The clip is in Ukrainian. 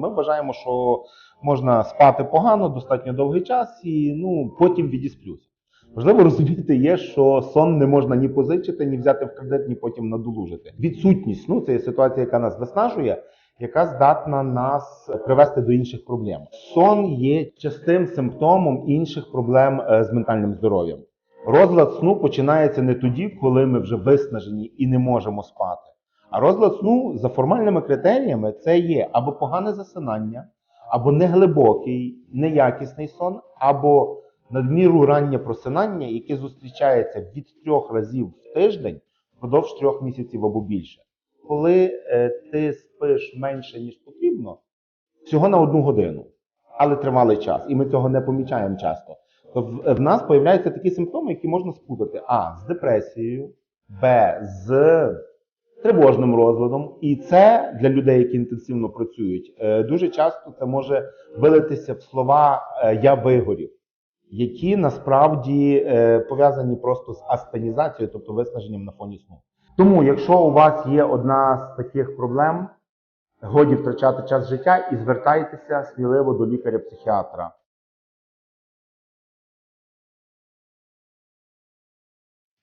Ми вважаємо, що можна спати погано, достатньо довгий час, і ну потім відісплюся. Важливо розуміти є, що сон не можна ні позичити, ні взяти в кредит, ні потім надолужити. Відсутність сну це є ситуація, яка нас виснажує, яка здатна нас привести до інших проблем. Сон є частим симптомом інших проблем е, з ментальним здоров'ям. Розлад сну починається не тоді, коли ми вже виснажені і не можемо спати. А розлад сну за формальними критеріями це є або погане засинання, або неглибокий, неякісний сон, або надміру раннє просинання, яке зустрічається від трьох разів в тиждень впродовж трьох місяців або більше. Коли е, ти спиш менше, ніж потрібно, всього на одну годину, але тривалий час, і ми цього не помічаємо часто. То в, в нас появляються такі симптоми, які можна спутати: А з депресією, Б з тривожним розладом. І це для людей, які інтенсивно працюють, е, дуже часто це може вилитися в слова е, Я вигорів, які насправді е, пов'язані просто з аспенізацією, тобто виснаженням на фоні сну. Тому, якщо у вас є одна з таких проблем, годі втрачати час життя і звертайтеся сміливо до лікаря-психіатра.